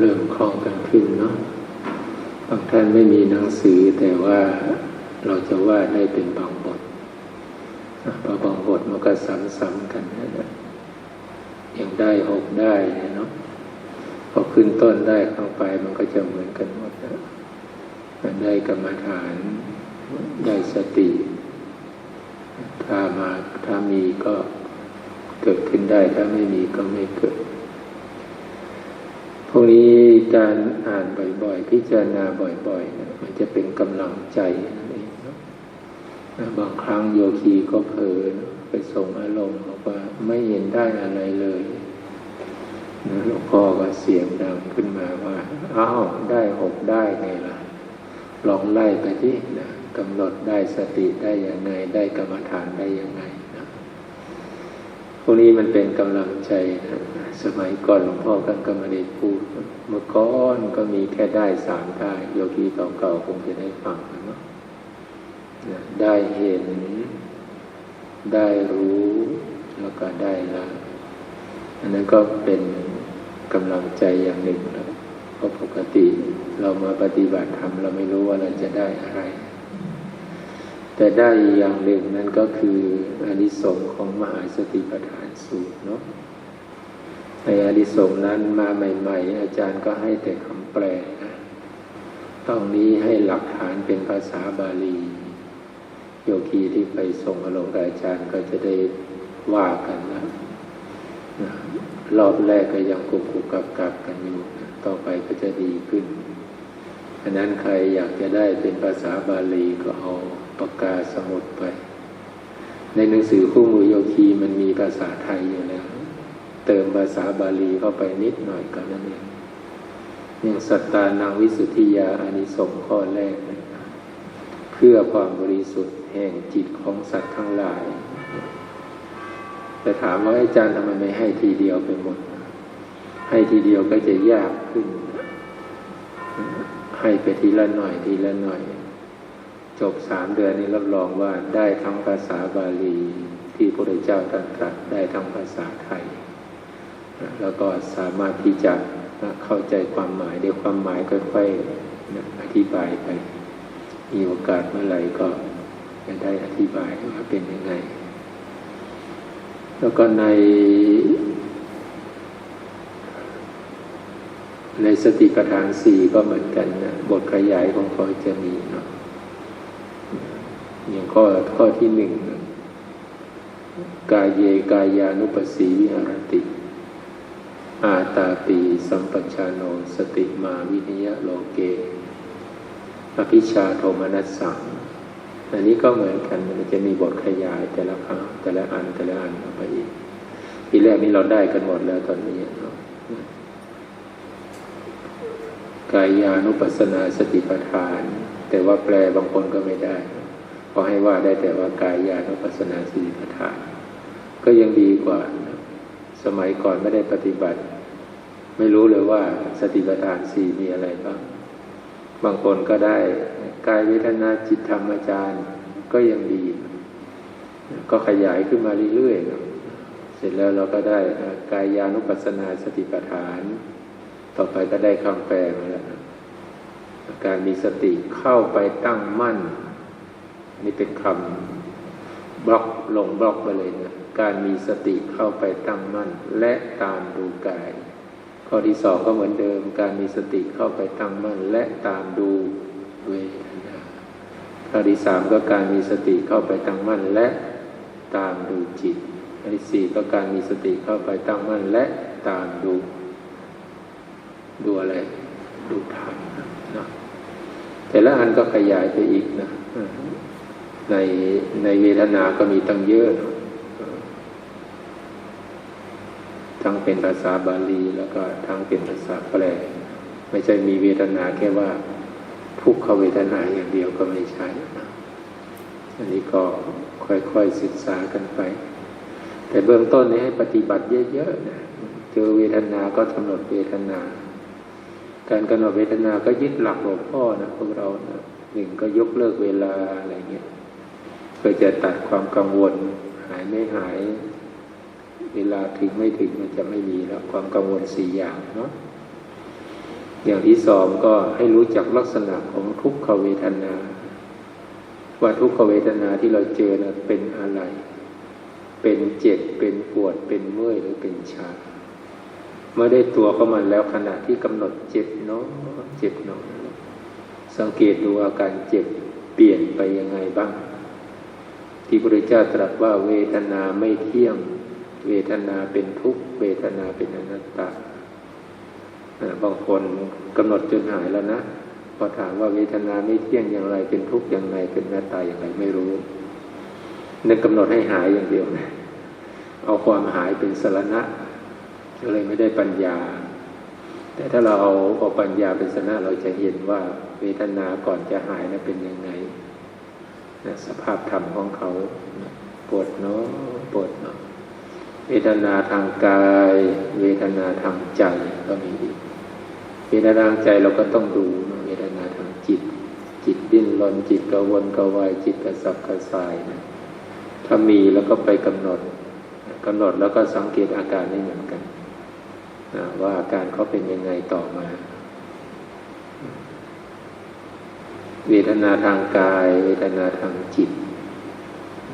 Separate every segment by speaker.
Speaker 1: เริ่มคล่องกันขึ้นเนาะบางท่านไม่มีหนังสือแต่ว่าเราจะว่าได้เป็นบางบทพอบางบทมันก็ซ้ำๆกันนะอย่างได้หกได้เนาะพอขึ้นต้นได้ข้างไปมันก็จะเหมือนกันหมดนะได้กรรมฐานได้สติ ถ้ามาถ้ามีก็เกิดขึ้นได้ถ้าไม่มีก็ไม่เกิด พวกนี้การอ่านบ่อยๆ พิจารณาบ่อยๆนะมันจะเป็นกำลังใจนั่นเองนะบางครั้งโยคีก็เผลอไปส่งอารมณ์บอกว่าไม่เห็นได้อะไรเลยนะหลวงพ่อก็เสียงดังขึ้นมาว่าอ้าวได้หกได้ไงล่ะ ลองไล่ไปที่นะกำหนดได้สติได้ย่างไง ได้กรรมฐานได้ย่างไง วกนี้มันเป็นกำลังใจนะสมัยก่อนหลวงพ่อกันก็ไม่ได้พูด เมื่อก่อนก็มีแค่ได้สามได้โยคีเก่าๆคงจะได้ฟังนะได้เห็น ได้รู้ แล้วก็ได้ละอันนั้นก็เป็นกำลังใจอย่างหนึ่งแล้วเพราะปกติเรามาปฏิบัติธรรมเราไม่รู้ว่าเราจะได้อะไร แต่ได้อย่างหนึ่งนั่นก็คืออานิสงส์ของมหาสติปัฏฐานสูตรเนาะในอานิสงส์นั้นมาใหม่ ๆ อาจารย์ก็ให้แต่คำแปลนะต้องนี้ให้หลักฐานเป็นภาษาบาลี โยคีที่ไปส่งอารมณ์อาจารย์ก็จะได้ว่ากันนะนะรอบแรกก็ยังกุกกุกกับกับกันอยู่นะต่อไปก็จะดีขึ้นอันนั้นใครอยากจะได้เป็นภาษาบาลีก็เอา ปากกาสมุดไป ในหนังสือคู่มือโยคีมันมีภาษาไทยอยู่แล้ว เติมภาษาบาลีเข้าไปนิดหน่อยก็นั่นเองอย่างสัตตานังวิสุทธิยาอานิสงส์ข้อแรกนะเพื่อความบริสุทธิ์แห่งจิตของสัตว์ทั้งหลาย แต่ถามว่าอาจารย์ทำไมไม่ให้ทีเดียวไปหมด ให้ทีเดียวก็จะยากขึ้น ให้ไปทีละหน่อยทีละหน่อย จบสามเดือนนี้รับรองว่าได้ทั้งภาษาบาลีที่พระพุทธเจ้าตรัสได้ทั้งภาษาไทย แล้วก็สามารถที่จะเข้าใจความหมายเดี๋ยวความหมายค่อยๆอธิบายไป มีโอกาสเมื่อไหร่ก็จะได้อธิบายว่าเป็นยังไง แล้วก็ใน ในสติปัฏฐานสี่ก็เหมือนกันนะบทขยายของเขาจะมีเนาะ อย่างข้อข้อที่หนึ่งกายเยกายานุปัสสีวิหารติ อาตาปีสัมปชานโนสติมาวินิยะโลเก อภิชาโทมนัสสังอันนี้ก็เหมือนกันมันจะมีบทขยายแต่ละครั้งแต่ละอันแต่ละอันออกไปอีกทีแรกนี้เราได้กันหมดแล้วตอนนี้เนาะกายานุปัสสนาสติปัฏฐาน แต่ว่าแปลบางคนก็ไม่ได้ พอให้ว่าได้แต่ว่ากายานุปัสนาสติปัฏฐานก็ยังดีกว่า สมัยก่อนไม่ได้ปฏิบัติ ไม่รู้เลยว่าสติปัฏฐานสี่มีอะไรบ้าง บางคนก็ได้กายเวทนาจิตธรรมอาจารย์ก็ยังดี ก็ขยายขึ้นมาเรื่อยๆเสร็จแล้วเราก็ได้กายานุปัสสนาสติปัฏฐาน ต่อไปก็ได้คำแปลมาแล้วการมีสติเข้าไปตั้งมั่น นี่เป็นคำบล็อกลงบล็อกไปเลยนะการมีสติเข้าไปตั้งมั่น และตามดูกาย ข้อที่สองก็เหมือนเดิม การมีสติเข้าไปตั้งมั่น และตามดูเวทนาข้อที่สามก็การมีสติเข้าไปตั้งมั่น และตามดูจิตข้อที่สี่ก็การมีสติเข้าไปตั้งมั่น และตามดู ดูอะไร ดูธรรมนะแต่ละอันก็ขยายไปอีกนะ ในในเวทนาก็มีตั้งเยอะ ทั้งเป็นภาษาบาลีแล้วก็ทั้งเป็นภาษาแปลไม่ใช่มีเวทนาแค่ว่าทุกขเวทนาอย่างเดียวก็ไม่ใช่ อันนี้ก็ค่อยๆศึกษากันไป แต่เบื้องต้นนี้ให้ปฏิบัติเยอะๆนะเจอเวทนาก็กำหนดเวทนา การกำหนดเวทนาก็ยึดหลักหลวงพ่อนะพวกเรานะหนึ่งก็ยกเลิกเวลาอะไรเงี้ย เพื่อจะตัดความกังวล หายไม่หาย เวลาถึงไม่ถึงมันจะไม่มีแล้วความกังวลสี่อย่างเนาะอย่างที่สองก็ให้รู้จักลักษณะของทุกขเวทนา ว่าทุกขเวทนาที่เราเจอนะเป็นอะไร เป็นเจ็บเป็นปวดเป็นเมื่อยหรือเป็นชาเมื่อได้ตัวเข้ามาแล้วขณะที่กำหนดเจ็บเนาะเจ็บเนาะสังเกตดูอาการเจ็บเปลี่ยนไปยังไงบ้าง ที่พระพุทธเจ้าตรัสว่าเวทนาไม่เที่ยง เวทนาเป็นทุกข์เวทนาเป็นอนัตตาบางคนกำหนดจนหายแล้วนะพอถามว่าเวทนาไม่เที่ยงอย่างไร เป็นทุกข์อย่างไรเป็นอนัตตาอย่างไรไม่รู้นึกกำหนดให้หายอย่างเดียวนะเอาความหายเป็นสรณะก็เลยไม่ได้ปัญญา แต่ถ้าเราเอาเอาปัญญาเป็นสรณะเราจะเห็นว่าเวทนาก่อนจะหายนะเป็นยังไง สภาพธรรมของเขาปวดเนาะปวดเนาะเวทนาทางกาย เวทนาทางใจก็มีอีกเวทนาทางใจเราก็ต้องดูเวทนาทางจิต จิตดิ้นรนจิตกระวนกระวายจิตกระสับกระส่ายนะถ้ามีแล้วก็ไปกำหนดกำหนดแล้วก็สังเกตอาการนี้เหมือนกันนะว่าอาการเขาเป็นยังไงต่อมา เวทนาทางกาย เวทนาทางจิต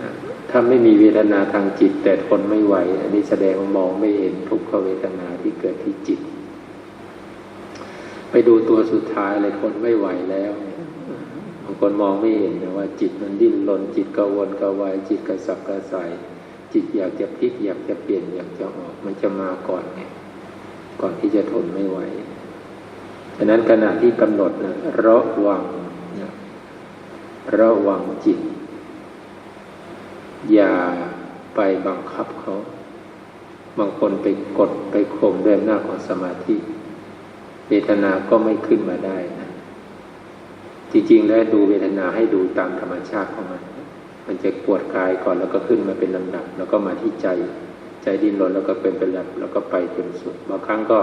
Speaker 1: นะถ้าไม่มีเวทนาทางจิต แต่ทนไม่ไหว อันนี้แสดงว่ามองไม่เห็นทุกขเวทนาที่เกิดที่จิต ไปดูตัวสุดท้ายเลยทนไม่ไหวแล้วบางคนมองไม่เห็นนะว่า จิตมันดิ้นรนจิตกวนกวายจิตกระสับกระส่ายจิตอยากจะพลิกอยากจะเปลี่ยนอยากจะออกมันจะมาก่อนไงก่อนที่จะทนไม่ไหวฉะนั้นขณะที่กำหนดนะระวัง ระวังจิต อย่าไปบังคับเขา บางคนไปกดไปข่มด้วยอำนาจของสมาธิเวทนาก็ไม่ขึ้นมาได้นะจริงๆแล้วดูเวทนาให้ดูตามธรรมชาติของมัน มันจะปวดกายก่อนแล้วก็ขึ้นมาเป็นลำดับ แล้วก็มาที่ใจ ใจดิ้นรนแล้วก็เป็นเป็นลำดับแล้วก็ไปจนสุดบางครั้งก็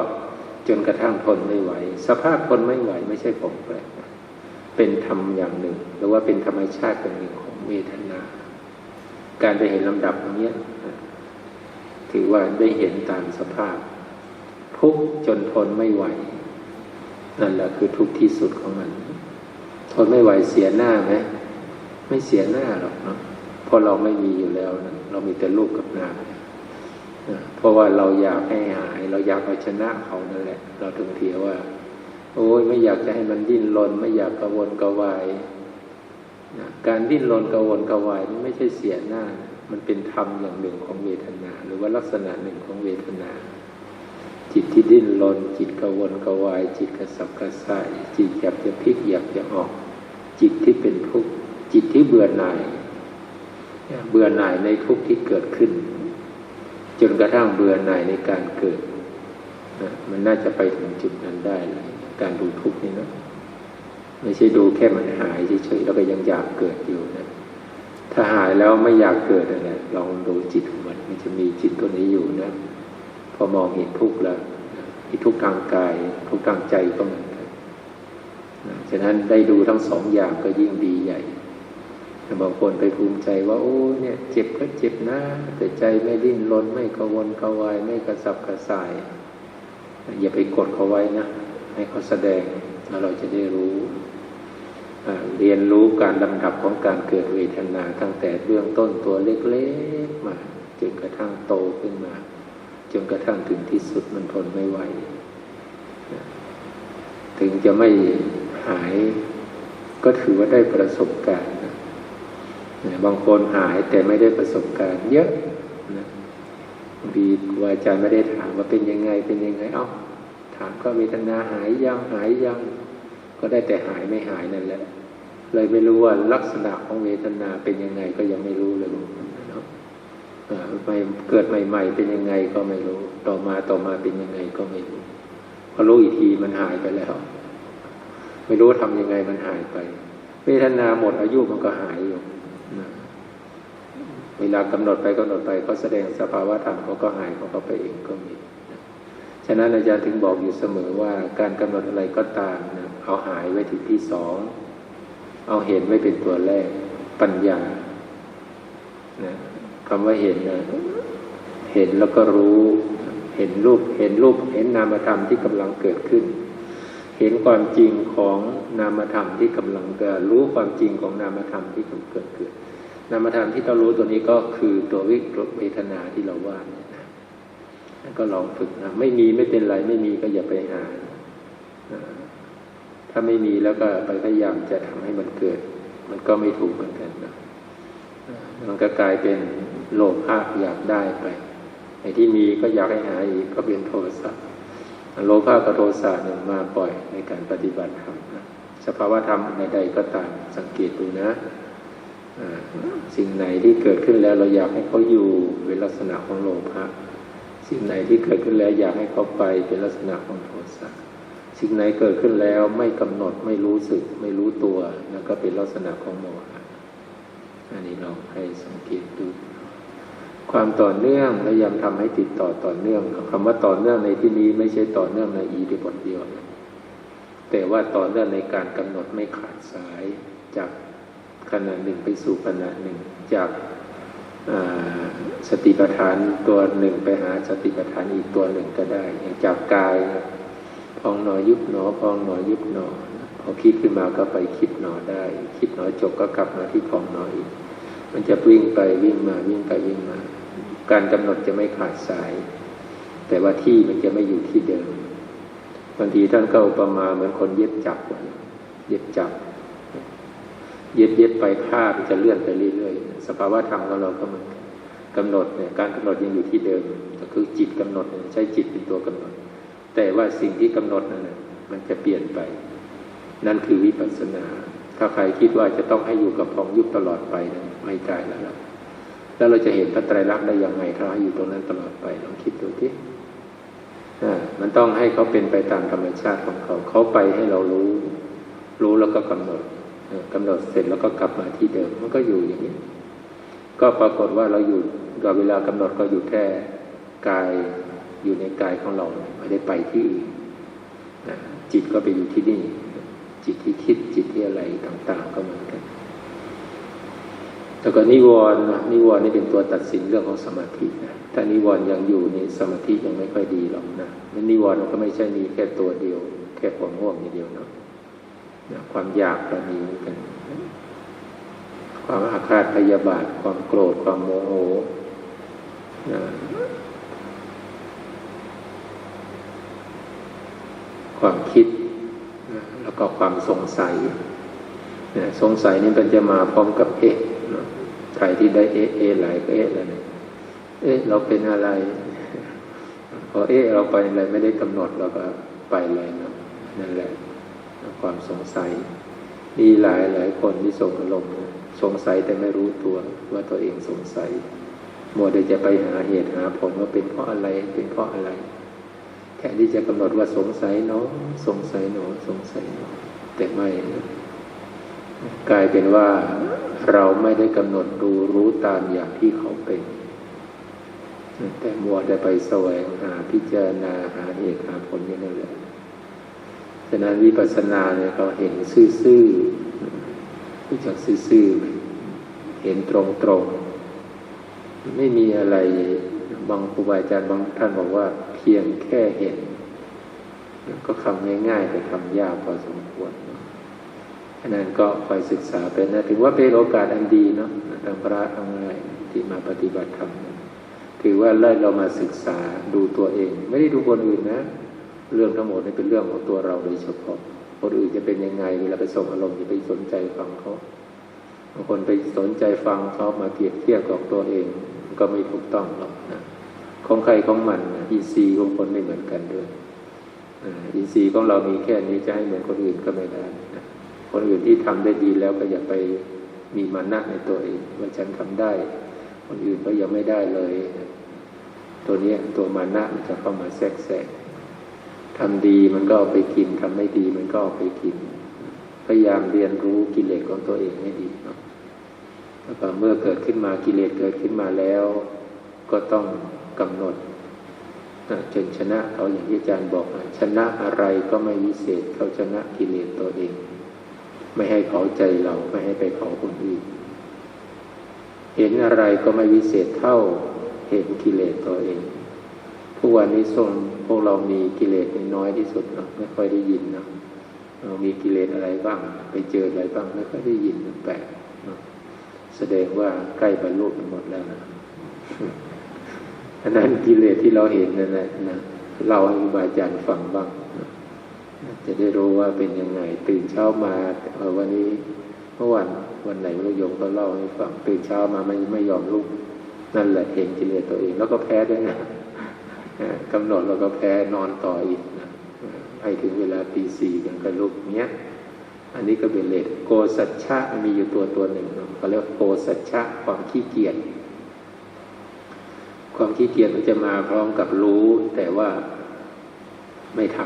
Speaker 1: จนกระทั่งทนไม่ไหว สภาพทนไม่ไหวไม่ใช่ผมแปลก เป็นธรรมอย่างหนึ่ง หรือว่าเป็นธรรมชาติอย่างหนึ่งของเวทนา การได้เห็นลำดับตรงนี้ถือว่าได้เห็นตามสภาพ ทุกจนทนไม่ไหว นั่นแหละคือทุกที่สุดของมัน ทนไม่ไหวเสียหน้าไหมไม่เสียหน้าหรอกเนาะเพราะเราไม่มีอยู่แล้วนะเรามีแต่ลูกกับนามเพราะว่าเราอยากให้หาย เราอยากเอาชนะเขานั่นแหละ เราถึงเทียว่า โอ้ยไม่อยากจะให้มันดิ้นรนไม่อยากกระวนกระวายนะการดิ้นรนกระวนกระวายนี่ไม่ใช่เสียหน้า มันเป็นธรรมอย่างหนึ่งของเวทนา หรือว่าลักษณะหนึ่งของเวทนา จิตที่ดิ้นรนจิตกระวนกระวาย จิตกระสับกระส่ายจิตอยากจะพลิกอยากจะออก จิตที่เป็นทุกข์จิตที่เบื่อหน่าย เบื่อหน่ายในทุกข์ที่เกิดขึ้น จนกระทั่งเบื่อหน่ายในการเกิดนะมันน่าจะไปถึงจุดนั้นได้เลย การดูทุกข์นี่นะไม่ใช่ดูแค่มันหายเฉยๆแล้วก็ยังอยากเกิดอยู่นะถ้าหายแล้วไม่อยากเกิดอะไรลองดูจิตของมัน มันจะมีจิตตัวนี้อยู่นะพอมองเห็นทุกข์แล้วมีทุกข์ทางกาย ทุกข์ทางใจก็เหมือนกันนะฉะนั้นได้ดูทั้งสองอย่างก็ยิ่งดีใหญ่บางคนไปภูมิใจว่า โอ้เนี่ย เจ็บก็เจ็บนะ แต่ใจไม่ดิ้นรนไม่กระวนกระวายไม่กระสับกระส่าย อย่าไปกดเขาไว้นะ ให้เขาแสดงแล้วเราจะได้รู้ เรียนรู้การลำดับของการเกิดเวทนาตั้งแต่เบื้องต้นตัวเล็กๆมาจนกระทั่งโตขึ้นมา จนกระทั่งถึงที่สุดมันทนไม่ไหวถึงจะไม่หายก็ถือว่าได้ประสบการณ์นะบางคนหายแต่ไม่ได้ประสบการณ์เยอะนะบางทีครูอาจารย์ไม่ได้ถามว่าเป็นยังไงเป็นยังไง เอ้า ถามก็เวทนาหายยังหายยัง ก็ได้แต่หายไม่หายนั่นแหละ เลยไม่รู้ว่าลักษณะของเวทนาเป็นยังไงก็ยังไม่รู้เลยเนาะไม่เกิดใหม่ ๆ เป็นยังไงก็ไม่รู้ ต่อมาต่อมาเป็นยังไงก็ไม่รู้พอรู้อีกทีมันหายไปแล้ว ไม่รู้ทำยังไงมันหายไป เวทนาหมดอายุมันก็หายอยู่เวลากำหนดไปกำหนดไปเขาแสดงสภาวะธรรมเขาก็หายเขาไปเองก็มี ฉะนั้นอาจารย์ถึงบอกอยู่เสมอว่าการกำหนดอะไรก็ตามนะเอาหายไว้ที่ที่สอง เอาเห็นไว้เป็นตัวแรก ปัญญานะคำว่าเห็นนะเห็นแล้วก็รู้ เห็นรูป เห็นรูป เห็นนามธรรมที่กำลังเกิดขึ้น เห็นความจริงของนามธรรมที่กำลังเกิด รู้ความจริงของนามธรรมที่กำลังเกิดขึ้นนามธรรมที่เรารู้ตัวนี้ก็คือตัววิเวทนาที่เราว่าเนี่ย ก็ลองฝึกนะ ไม่มีไม่เป็นไร ไม่มีก็อย่าไปหา ถ้าไม่มีแล้วก็ไปพยายามจะทำให้มันเกิด มันก็ไม่ถูกเหมือนกันนะมันก็กลายเป็นโลภะอยากได้ไปไอ้ที่มีก็อยากให้หาอีกก็เป็นโทสะโลภะกับโทสะเนี่ยมาปล่อยในการปฏิบัติธรรมนะสภาวะธรรมในใดก็ตามสังเกตดูนะสิ่งไหนที่เกิดขึ้นแล้วเราอยากให้เขาอยู่เป็นลักษณะของโลภะ สิ่งไหนที่เกิดขึ้นแล้วอยากให้เขาไปเป็นลักษณะของโทสะสิ่งไหนเกิดขึ้นแล้วไม่กำหนดไม่รู้สึกไม่รู้ตัวแล้วก็เป็นลักษณะของโมหะอันนี้เราให้สังเกตดู ความต่อเนื่องพยายามทำให้ติดต่อต่อเนื่องคำว่าต่อเนื่องในที่นี้ไม่ใช่ต่อเนื่องในอีดีบทเดียวนะแต่ว่าต่อเนื่องในการกำหนดไม่ขาดสายจากขณะหนึ่งไปสู่ขณะหนึ่ง จาก สติปัฏฐานตัวหนึ่งไปหาสติปัฏฐานอีกตัวหนึ่งก็ได้อย่างจากกายพองหนอยุบหนอพองหนอยุบหนอพอคิดขึ้นมาก็ไปคิดหนอได้ คิดหนอจบก็กลับมาที่พองหนออีก มันจะวิ่งไปวิ่งมาวิ่งไปวิ่งมา การกำหนดจะไม่ขาดสาย แต่ว่าที่มันจะไม่อยู่ที่เดิมบางทีท่านก็อุปมาเหมือนคนเย็บจับเย็บจับ เย็ดเย็ดไปผ้ามันจะเลื่อนไปเรื่อย สภาวะธรรมของเราก็มันกำหนดเนี่ยการกำหนดยังอยู่ที่เดิมก็คือจิตกำหนดใช้จิตเป็นตัวกำหนด แต่ว่าสิ่งที่กำหนดนั้นมันจะเปลี่ยนไป นั่นคือวิปัสสนา ถ้าใครคิดว่าจะต้องให้อยู่กับพองยุบตลอดไปนะไม่ได้แล้ว แล้วเราจะเห็นพระไตรลักษณ์ได้ยังไงถ้าให้อยู่ตรงนั้นตลอดไปลองคิดดูที่มันต้องให้เขาเป็นไปตามธรรมชาติของเขา เขาไปให้เรารู้ รู้แล้วก็กำหนดกำหนดเสร็จแล้วก็กลับมาที่เดิมมันก็อยู่อย่างนี้ ก็ปรากฏว่าเราอยู่กับเวลากำหนดก็อยู่แค่กายอยู่ในกายของเราไม่ได้ไปที่อื่นจิตก็ไปอยู่ที่นี่ จิตที่คิดจิตที่อะไรต่างๆก็เหมือนกันแต่ก็นิวรณ์นิวรณ์นี่เป็นตัวตัดสินเรื่องของสมาธินะถ้านิวรณ์ยังอยู่นี่สมาธิยังไม่ค่อยดีหรอกนะนิวรณ์ก็ไม่ใช่มีแค่ตัวเดียว แค่ความง่วงอย่างเดียวเนาะความอยากก็มีกัน ความอาฆาตพยาบาท ความโกรธ ความโมโหความคิดแล้วก็ความสงสัยสงสัยนี่มันจะมาพร้อมกับเอ๊ะใครที่ได้เอ๊ะเอ๊ะหลายก็เอ๊ะแล้วเนี่ยเอ๊ะ เราเป็นอะไร พอเอ๊ะ เราไปอะไรไม่ได้กำหนดเราก็ไปเลยนะนั่นแหละ ความสงสัยมีหลายหลายคนที่ส่งอารมณ์ สงสัยแต่ไม่รู้ตัวว่าตัวเองสงสัยมัวแต่จะไปหาเหตุหาผลว่าเป็นเพราะอะไรเป็นเพราะอะไรแทนที่จะกำหนดว่าสงสัยเนาะสงสัยเนาะสงสัยเนาะแต่ไม่กลายเป็นว่าเราไม่ได้กำหนดดูรู้ตามอย่างที่เขาเป็น แต่มัวแต่ไปแสวงหาพิจารณาหาเหตุหาผลอย่างนั้นแหละฉะนั้นวิปัสสนาเนี่ยเขาเห็นซื่อๆ รู้จักซื่อๆเห็นตรงๆ ไม่มีอะไรบางครูบาอาจารย์บางท่านบอกว่า เพียงแค่เห็น ก็คำง่ายๆแต่คำยากพอสมควรฉะนั้นก็คอยศึกษาเป็นนะถือว่าเป็นโอกาสอันดีเนาะทางพระทั้งหลายที่มาปฏิบัติธรรมถือว่าเลิเรามาศึกษาดูตัวเอง ไม่ได้ดูคนอื่นนะ เรื่องทั้งหมดนี่เป็นเรื่องของตัวเราโดยเฉพาะ คนอื่นจะเป็นยังไง เวลาไปส่งอารมณ์จะไปสนใจฟังเขาบางคนไปสนใจฟังเขามาเปรียบเทียบกับตัวเองก็ไม่ถูกต้องหรอกนะของใครของมันอินทรีย์ของคนไม่เหมือนกันด้วยอินทรีย์ของเรามีแค่นี้จะให้เหมือนคนอื่นก็ไม่ได้นะคนอื่นที่ทำได้ดีแล้วก็อย่าไปมีมานะในตัวเองว่าฉันทำได้ คนอื่นก็ยังไม่ได้เลย ตัวนี้ตัวมานะมันจะเข้ามาแทรกแซง ทำดีมันก็ไปกินทำไม่ดีมันก็ไปกิน พยายามเรียนรู้กิเลสของตัวเองให้ดีเนาะแล้วก็เมื่อเกิดขึ้นมากิเลสเกิดขึ้นมาแล้ว ก็ต้องกำหนดจนชนะเขาอย่างที่อาจารย์บอกชนะอะไรก็ไม่วิเศษเขาชนะกิเลสตัวเอง ไม่ให้เขาใจเราไม่ให้ไปเขาคนอื่นเห็นอะไรก็ไม่วิเศษเท่าเห็นกิเลสตัวเอง ผู้วันนี้ทรงพวกเรามีกิเลสน้อยที่สุดเนาะไม่ค่อยได้ยินเนาะเรามีกิเลสอะไรบ้าง ไปเจออะไรบ้างไม่ค่อยได้ยินแปลกแสดงว่าใกล้บรรลุหมดแล้วนะอันนั้นกิเลสที่เราเห็นนั่นแหละนะเราให้ครูบาอาจารย์ฟังบ้างจะได้รู้ว่าเป็นยังไง ตื่นเช้ามาวันนี้เมื่อวันวันไหนพระโยมก็เล่าให้ฟังตื่นเช้ามาไม่ไม่ยอมลุกนั่นแหละเห็นกิเลสตัวเอง แล้วก็แพ้ด้วยนะ กำหนดแล้วก็แพ้นอนต่ออีกนะให้ถึงเวลาตีสี่ยังก็ลุกเนี้ย อันนี้ก็เป็นเลสโกสัจฉะมีอยู่ตัวตัวหนึ่งเนะเขาเรียกโกสัจฉะความขี้เกียจความขี้เกียจมันจะมาพร้อมกับรู้ แต่ว่าไม่ท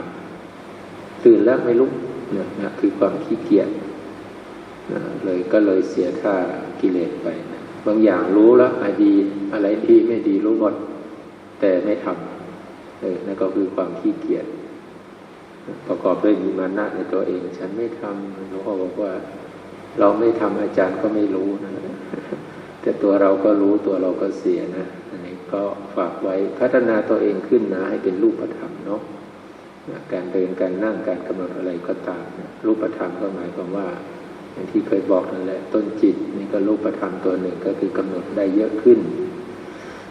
Speaker 1: ำตื่นแล้วไม่ลุกเนี่ยนะคือความขี้เกียจนะเลยก็เลยเสียท่ากิเลสไปนะบางอย่างรู้แล้วอะดีอะไรดีไม่ดีรู้หมด แต่ไม่ทำเออนั่นก็คือความขี้เกียจประกอบด้วยมีมานะในตัวเอง ฉันไม่ทำหลวงพ่อบอกว่า เราไม่ทำอาจารย์ก็ไม่รู้นะแต่ตัวเราก็รู้ตัวเราก็เสียนะอันนี้ก็ฝากไว้พัฒนาตัวเองขึ้นนะให้เป็นรูปธรรมเนาะการเดินการนั่งการกำหนดอะไรก็ตามนะรูปธรรมก็หมายความว่าอย่างที่เคยบอกนั่นแหละต้นจิตนี่ก็รูปธรรมตัวหนึ่งก็คือกำหนดได้เยอะขึ้น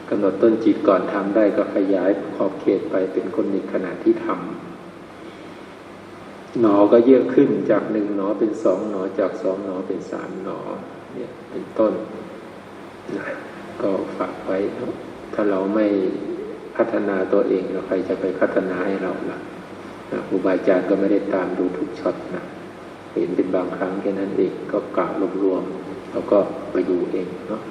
Speaker 1: กำหนดต้นจิตก่อนทำได้ก็ขยายขอบเขตไปเป็นคนในขณะที่ทำหนอก็เยอะขึ้นจากหนึ่งหนอเป็นสองหนอจากสองหนอเป็นสามหนอเนี่ยเป็นต้นนะก็ฝากไว้ ถ้าเราไม่พัฒนาตัวเองแล้วใครจะไปพัฒนาให้เราล่ะนะครูบาอาจารย์ก็ไม่ได้ตามดูทุกช็อตนะเห็นเป็นบางครั้งแค่นั้นเองก็กล่าวรวมๆแล้วก็ไปดูเองเนาะ